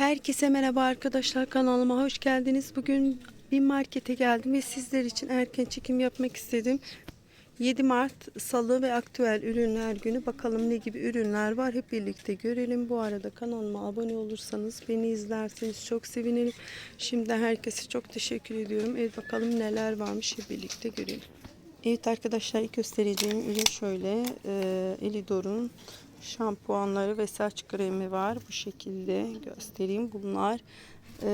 Herkese merhaba arkadaşlar kanalıma hoş geldiniz. Bugün bir markete geldim ve sizler için erken çekim yapmak istedim. 7 Mart Salı ve aktüel ürünler günü. Bakalım ne gibi ürünler var hep birlikte görelim. Bu arada kanalıma abone olursanız beni izlerseniz çok sevinirim. Şimdiden herkese çok teşekkür ediyorum. Evet bakalım neler varmış hep birlikte görelim. Evet arkadaşlar ilk göstereceğim ürün şöyle. E, Elidor'un şampuanları ve saç kremi var. Bu şekilde göstereyim. Bunlar e,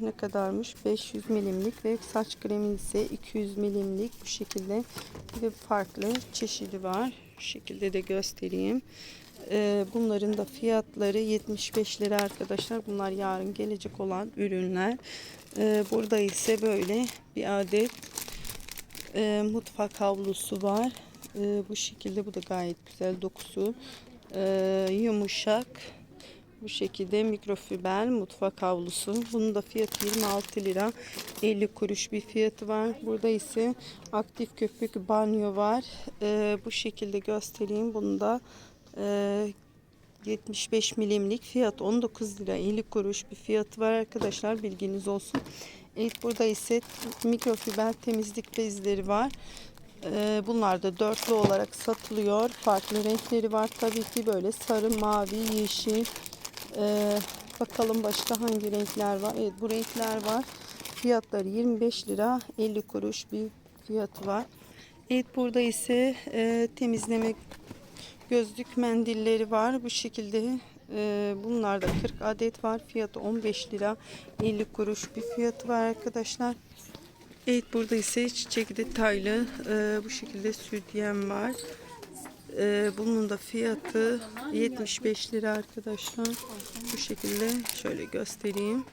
ne kadarmış? 500 milimlik ve saç kremi ise 200 milimlik bu şekilde ve farklı çeşidi var. Şu şekilde de göstereyim. E, bunların da fiyatları 75 lira arkadaşlar. Bunlar yarın gelecek olan ürünler. E, burada ise böyle bir adet e, mutfak havlusu var. E, bu şekilde bu da gayet güzel dokusu. E, yumuşak. Bu şekilde mikrofiber mutfak havlusu. Bunun da fiyatı 26 lira. 50 kuruş bir fiyatı var. Burada ise aktif köpük banyo var. E, bu şekilde göstereyim. Bunu da e, 75 milimlik fiyat 19 lira 50 kuruş bir fiyatı var arkadaşlar bilginiz olsun. Evet burada ise mikrofiber temizlik bezleri var. Ee, bunlar da dörtlü olarak satılıyor. Farklı renkleri var tabii ki böyle sarı, mavi, yeşil. Ee, bakalım başka hangi renkler var. Evet bu renkler var. Fiyatları 25 lira 50 kuruş bir fiyatı var. Evet burada ise e, temizleme gözlük mendilleri var. Bu şekilde e, bunlar da 40 adet var. Fiyatı 15 lira 50 kuruş bir fiyatı var arkadaşlar. Evet burada ise çiçek detaylı e, bu şekilde sütyen var. E, bunun da fiyatı 75 lira arkadaşlar. Bu şekilde şöyle göstereyim.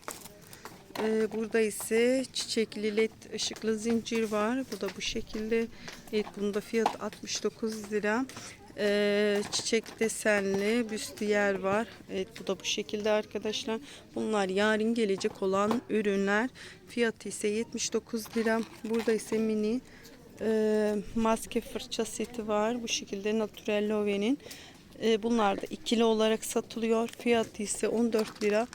E, burada ise çiçekli led ışıklı zincir var. Bu da bu şekilde. Evet bunun da fiyatı 69 lira. Ee, çiçek desenli büstiyer var. Evet bu da bu şekilde arkadaşlar. Bunlar yarın gelecek olan ürünler. Fiyatı ise 79 lira. Burada ise mini e, maske fırça seti var. Bu şekilde Naturel Love'nin. E, bunlar da ikili olarak satılıyor. Fiyatı ise 14 lira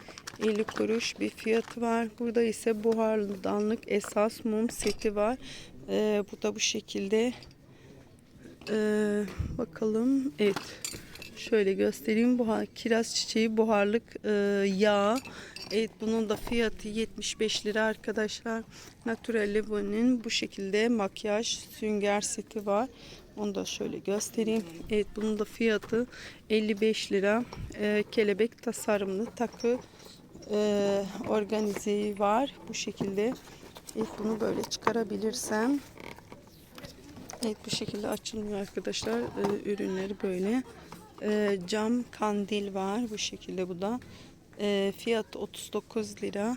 50 kuruş bir fiyatı var. Burada ise buharlı danlık esas mum seti var. E, bu da bu şekilde ee, bakalım. Evet. Şöyle göstereyim. Buhar, kiraz çiçeği buharlık e, yağ. Evet bunun da fiyatı 75 lira arkadaşlar. Natural Levo'nun bu şekilde makyaj sünger seti var. Onu da şöyle göstereyim. Evet bunun da fiyatı 55 lira. Ee, kelebek tasarımlı takı e, organize var. Bu şekilde. Evet bunu böyle çıkarabilirsem Evet bu şekilde açılmıyor arkadaşlar. Ee, ürünleri böyle. Ee, cam kandil var. Bu şekilde bu da. Ee, fiyat 39 lira.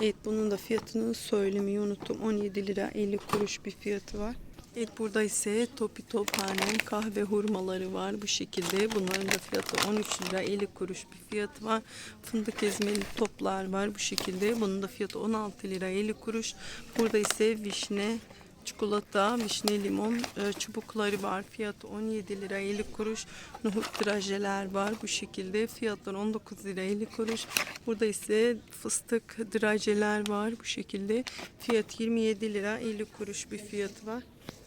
Evet bunun da fiyatını söylemeyi unuttum. 17 lira 50 kuruş bir fiyatı var. Evet burada ise topi tophanem kahve hurmaları var bu şekilde. Bunların da fiyatı 13 lira 50 kuruş bir fiyatı var. Fındık ezmeli toplar var bu şekilde. Bunun da fiyatı 16 lira 50 kuruş. Burada ise vişne çikolata, vişne limon e, çubukları var. Fiyatı 17 lira 50 kuruş. Nohut drajeler var bu şekilde. Fiyatlar 19 lira 50 kuruş. Burada ise fıstık drajeler var bu şekilde. Fiyat 27 lira 50 kuruş bir fiyatı var.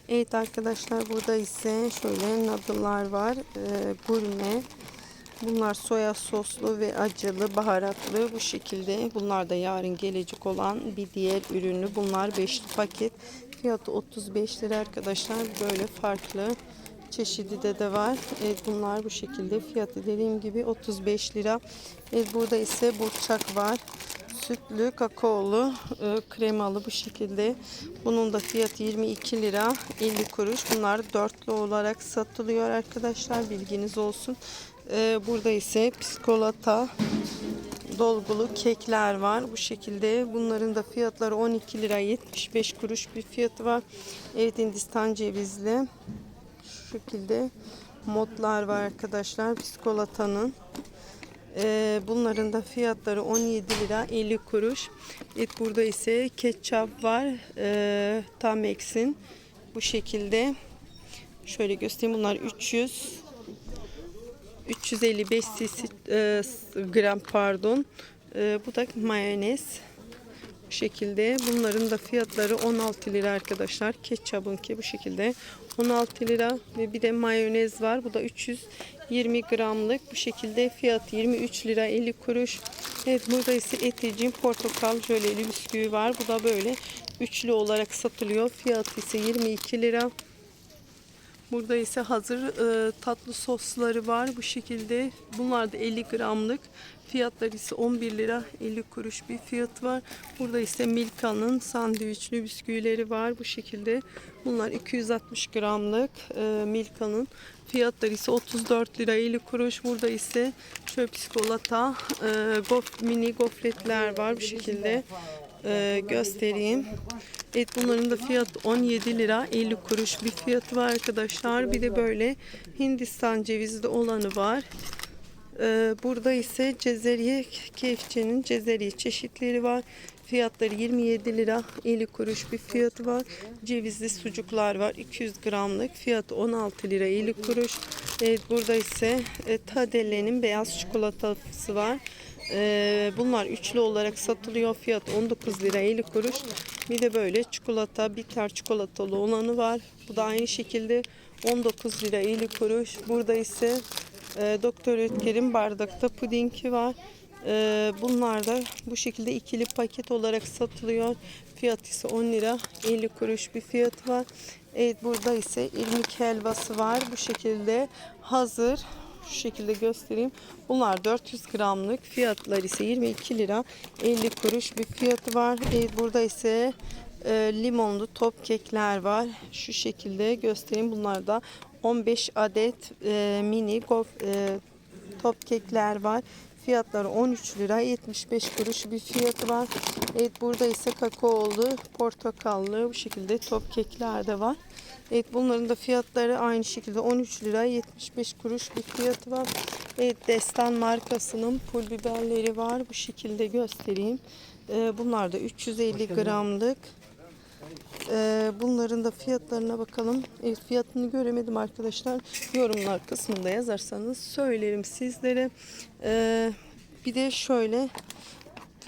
Evet arkadaşlar burada ise şöyle nadıllar var. E, gurme. Bunlar soya soslu ve acılı, baharatlı bu şekilde. Bunlar da yarın gelecek olan bir diğer ürünü. Bunlar beşli paket. Fiyatı 35 lira arkadaşlar. Böyle farklı çeşidi de de var. Evet bunlar bu şekilde. Fiyatı dediğim gibi 35 lira. Evet burada ise burçak var. Sütlü, kakaolu, e, kremalı bu şekilde. Bunun da fiyatı 22 lira 50 kuruş. Bunlar dörtlü olarak satılıyor arkadaşlar. Bilginiz olsun. E, burada ise piskolata dolgulu kekler var. Bu şekilde bunların da fiyatları 12 lira 75 kuruş bir fiyatı var. Evet Hindistan cevizli şu şekilde modlar var arkadaşlar. Biskolatanın. Ee, bunların da fiyatları 17 lira 50 kuruş. Evet burada ise ketçap var. Ee, Tamex'in bu şekilde. Şöyle göstereyim. Bunlar 300 355 cc e, gram pardon Ee, bu da mayonez. Bu şekilde. Bunların da fiyatları 16 lira arkadaşlar. Ketçabınki bu şekilde 16 lira ve bir de mayonez var. Bu da 320 gramlık. Bu şekilde fiyat 23 lira 50 kuruş. Evet burada ise eticin portakal jöleli bisküvi var. Bu da böyle üçlü olarak satılıyor. Fiyatı ise 22 lira. Burada ise hazır e, tatlı sosları var bu şekilde. Bunlar da 50 gramlık. Fiyatları ise 11 lira 50 kuruş bir fiyat var. Burada ise Milka'nın sandviçli bisküvileri var bu şekilde. Bunlar 260 gramlık e, Milka'nın. Fiyatları ise 34 lira 50 kuruş. Burada ise şöyle çikolata, e, gof, mini gofretler var bu şekilde. E, göstereyim. Evet bunların da fiyatı 17 lira 50 kuruş bir fiyatı var arkadaşlar. Bir de böyle Hindistan cevizli olanı var. Ee, burada ise Cezeriye kefçenin Cezeriye çeşitleri var. Fiyatları 27 lira 50 kuruş bir fiyatı var. Cevizli sucuklar var 200 gramlık. Fiyatı 16 lira 50 kuruş. Evet burada ise e, Tadelle'nin beyaz çikolatası var. Ee, bunlar üçlü olarak satılıyor. Fiyat 19 lira 50 kuruş. Bir de böyle çikolata, bitter çikolatalı olanı var. Bu da aynı şekilde 19 lira 50 kuruş. Burada ise e, Doktor Ötker'in bardakta pudingi var. E, bunlar da bu şekilde ikili paket olarak satılıyor. Fiyat ise 10 lira 50 kuruş bir fiyatı var. Evet burada ise irmik helvası var. Bu şekilde hazır. Şu şekilde göstereyim. Bunlar 400 gramlık. Fiyatlar ise 22 lira 50 kuruş bir fiyatı var. Evet burada ise e, limonlu top kekler var. Şu şekilde göstereyim. Bunlar da 15 adet e, mini gof, e, top kekler var. Fiyatları 13 lira 75 kuruş bir fiyatı var. Evet burada ise kakaolu, portakallı bu şekilde top kekler de var. Evet bunların da fiyatları aynı şekilde 13 lira 75 kuruş bir fiyatı var. Evet Destan markasının pul biberleri var. Bu şekilde göstereyim. Ee, bunlar da 350 gramlık. Ee, bunların da fiyatlarına bakalım. Evet, fiyatını göremedim arkadaşlar. Yorumlar kısmında yazarsanız söylerim sizlere. Ee, bir de şöyle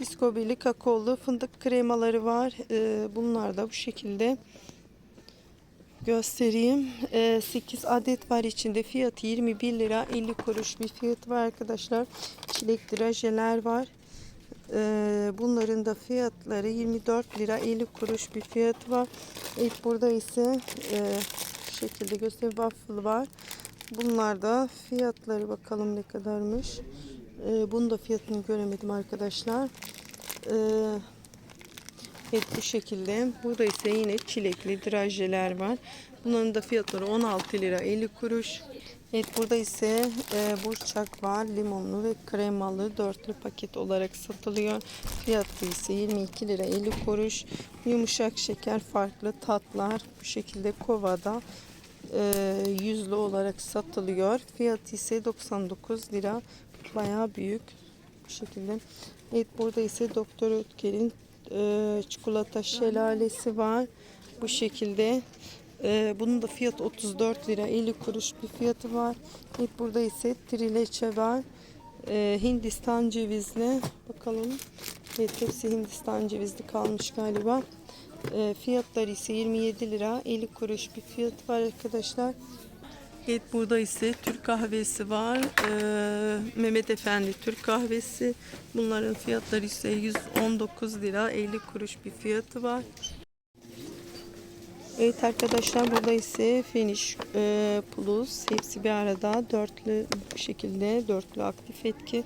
Biskobili kakaolu fındık kremaları var. Ee, bunlar da bu şekilde göstereyim. Ee, 8 adet var içinde. Fiyatı 21 lira 50 kuruş bir fiyatı var arkadaşlar. Çilek drajeler var. Ee, bunların da fiyatları 24 lira 50 kuruş bir fiyatı var. Evet burada ise e, şu şekilde göster waffle var. Bunlar da fiyatları bakalım ne kadarmış. Ee, bunun da fiyatını göremedim arkadaşlar. Ee, Evet bu şekilde. Burada ise yine çilekli drajeler var. Bunların da fiyatları 16 lira 50 kuruş. Evet burada ise e, burçak var. Limonlu ve kremalı dörtlü paket olarak satılıyor. Fiyatı ise 22 lira 50 kuruş. Yumuşak şeker farklı tatlar bu şekilde kovada e, yüzlü olarak satılıyor. Fiyatı ise 99 lira. Bayağı büyük bu şekilde. Evet burada ise Doktor Ötker'in e, çikolata şelalesi var. Bu şekilde. E, bunun da fiyatı 34 lira 50 kuruş bir fiyatı var. Evet, burada ise trileçe var. E, Hindistan cevizli. Bakalım. Evet hepsi Hindistan cevizli kalmış galiba. E, fiyatları ise 27 lira 50 kuruş bir fiyatı var arkadaşlar. Evet burada ise Türk kahvesi var. Ee, Mehmet Efendi Türk kahvesi. Bunların fiyatları ise 119 lira 50 kuruş bir fiyatı var. Evet arkadaşlar burada ise Finish e, Plus hepsi bir arada dörtlü şekilde dörtlü aktif etki.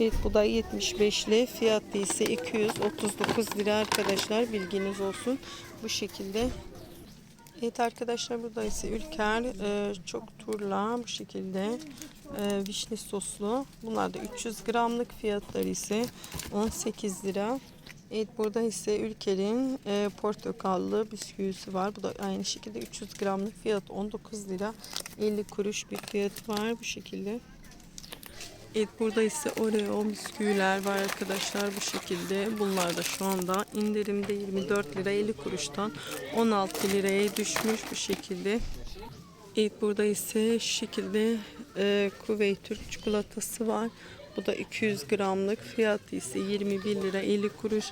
Evet bu da 75'li fiyatı ise 239 lira arkadaşlar bilginiz olsun bu şekilde. Evet arkadaşlar burada ise Ülker e, çok turla bu şekilde e, vişne soslu. Bunlar da 300 gramlık fiyatları ise 18 lira. Evet burada ise Ülker'in e, portakallı bisküvisi var. Bu da aynı şekilde 300 gramlık fiyat 19 lira 50 kuruş bir fiyat var bu şekilde. Evet burada ise Oreo bisküviler var arkadaşlar bu şekilde. Bunlar da şu anda indirimde 24 lira 50 kuruştan 16 liraya düşmüş bu şekilde. Evet burada ise şekilde e, Kuveyt Türk çikolatası var. Bu da 200 gramlık. Fiyatı ise 21 lira 50 kuruş.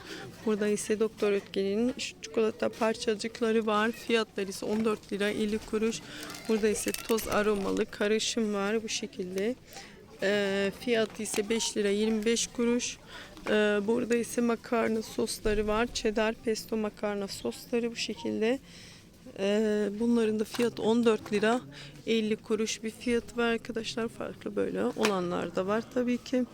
Burada ise Doktor Ötker'in şu çikolata parçacıkları var. Fiyatları ise 14 lira 50 kuruş. Burada ise toz aromalı karışım var bu şekilde. Ee, fiyatı ise 5 lira 25 kuruş. Ee, burada ise makarna sosları var. Cheddar pesto makarna sosları bu şekilde. Ee, bunların da fiyatı 14 lira 50 kuruş bir fiyat var arkadaşlar. Farklı böyle olanlar da var tabii ki.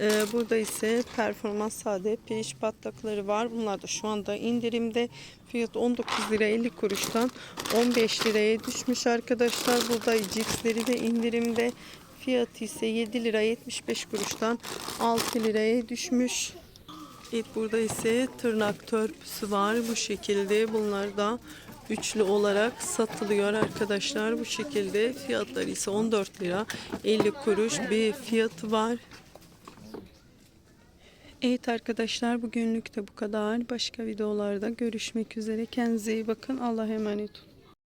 Ee, burada ise performans sade pirinç patlakları var. Bunlar da şu anda indirimde. Fiyat 19 lira 50 kuruştan 15 liraya düşmüş arkadaşlar. Burada cipsleri de indirimde. Fiyatı ise 7 lira 75 kuruştan 6 liraya düşmüş. Burada ise tırnak törpüsü var bu şekilde. Bunlar da üçlü olarak satılıyor arkadaşlar bu şekilde. Fiyatları ise 14 lira 50 kuruş bir fiyatı var. Evet arkadaşlar bugünlük de bu kadar. Başka videolarda görüşmek üzere. Kendinize iyi bakın. Allah'a emanet olun.